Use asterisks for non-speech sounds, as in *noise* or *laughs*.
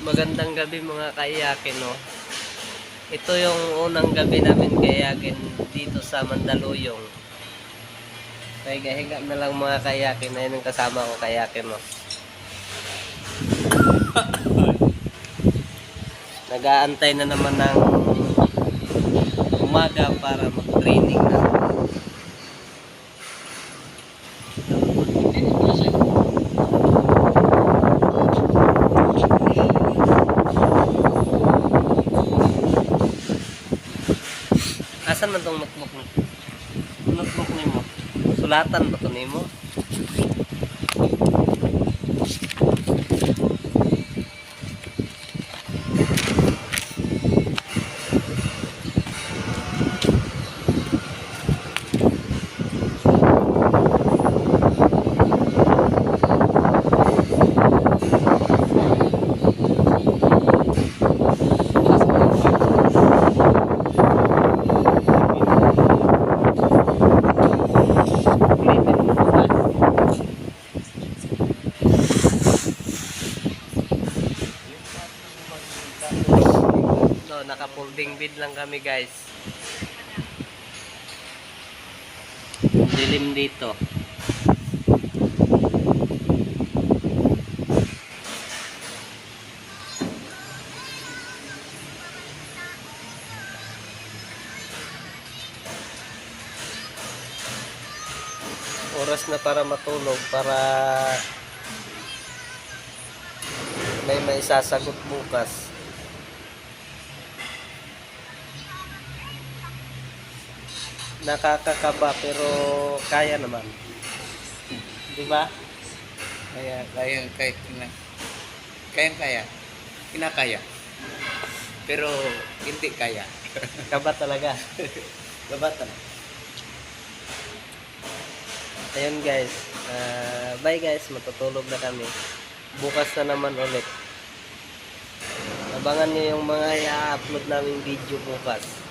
Magandang gabi mga kaiyakin, no? Ito yung unang gabi namin kaiyakin dito sa Mandaluyong. Higa-higa na lang mga kaiyakin. Ayun yung kasama ko kaiyakin, no? *laughs* Nag-aantay na naman ng umaga para mag-training na. Asan man tong notebook mo? Notebook ni mo. Sulatan ba to nimo? No, naka-folding bed lang kami, guys. Dilim dito. Oras na para matulog para may maisasagot bukas. Nakakakaba pero kaya naman. Di ba? Kaya, kaya, kaya, kina, kaya, kaya, kinakaya. Pero, hindi kaya. *laughs* Kaba talaga. Babatan. Ayun guys. Ah, bye guys. Matutulog na kami. Bukas na naman ulit. Abangan nyo yung mga i-upload naming video bukas.